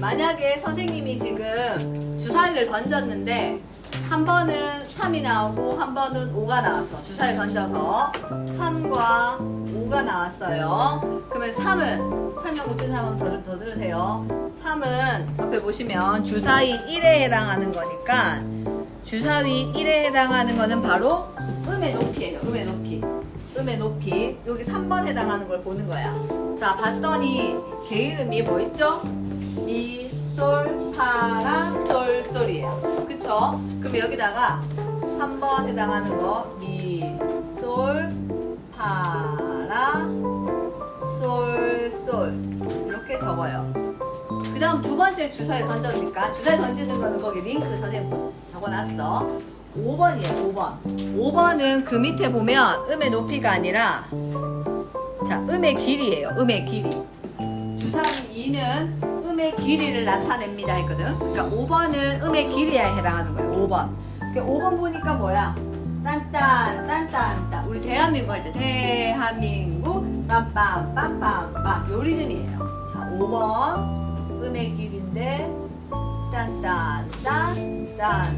만약에 선생님이 지금 주사위를 던졌는데 한 번은 3이 나오고 한 번은 5가 나왔어. 주사위 던져서 3과 5가 나왔어요. 그러면 3은 설명 못된 사람은 더, 더 들으세요. 3은 옆에 보시면 주사위 1에 해당하는 거니까 주사위 1에 해당하는 거는 바로 음의 높이예요. 음의 높이. 음의 높이. 여기 3번 해당하는 걸 보는 거야. 자, 봤더니 개 이름이 뭐 있죠? 미, 솔, 파 라, 솔, 솔이에요. 그쵸? 그럼 여기다가 3번 해당하는 거 미, 솔, 파 라, 솔, 솔 이렇게 적어요. 그 다음 두 번째 주사를 던졌으니까 주사를 던지는 거는 거기 링크 선생님 적어놨어. 5번이에요, 5번. 5번은 그 밑에 보면 음의 높이가 아니라 자, 음의 길이에요, 음의 길이. 주사위 2는 음의 길이를 나타냅니다 했거든. 그러니까 5번은 음의 길이에 해당하는 거예요, 5번. 그 5번 보니까 뭐야? 딴딴, 딴딴, 딴. 우리 대한민국 할 때 대한민국 빰빰 빰빰빰 요 리듬이에요. 자, 5번 음의 길인데 딴딴, 딴, 딴, 딴.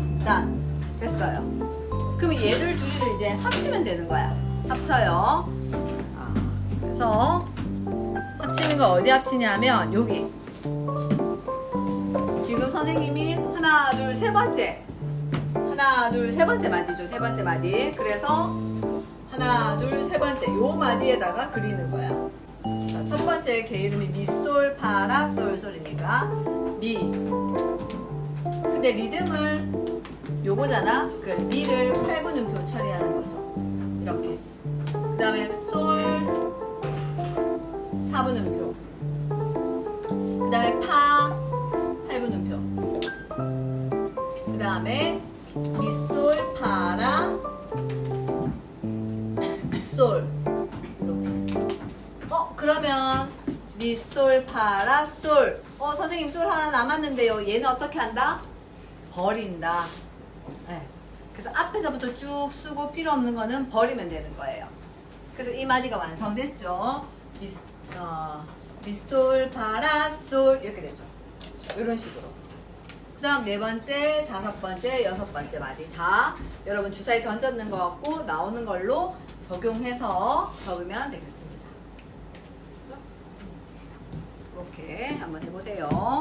됐어요. 그러면 얘를 둘이를 이제 합치면 되는 거야. 합쳐요. 아, 그래서 합치는 거 어디 합치냐면 여기. 지금 선생님이 하나, 둘, 세 번째. 하나, 둘, 세 번째 마디죠. 세 번째 마디. 그래서 하나, 둘, 세 번째. 요 마디에다가 그리는 거야. 자, 첫 번째 개 이름이 미솔, 파라, 솔, 솔이니까 미. 근데 리듬을 요거잖아. 그 미를 8분음표 처리하는 거죠. 이렇게. 그 다음에 솔 4분음표. 그 다음에 파 8분음표. 그 다음에 미솔 파라 솔 이렇게. 어 그러면 미솔 파라 솔. 어 선생님 솔 하나 남았는데요. 얘는 어떻게 한다? 버린다. 네. 그래서 앞에서부터 쭉 쓰고 필요 없는 거는 버리면 되는 거예요. 그래서 이 마디가 완성됐죠. 미, 어, 미솔, 파라솔 이렇게 되죠. 이런 식으로. 그 다음 네 번째, 다섯 번째, 여섯 번째 마디 다 여러분 주사위 던졌는 거 같고 나오는 걸로 적용해서 적으면 되겠습니다. 그죠? 이렇게 한번 해보세요.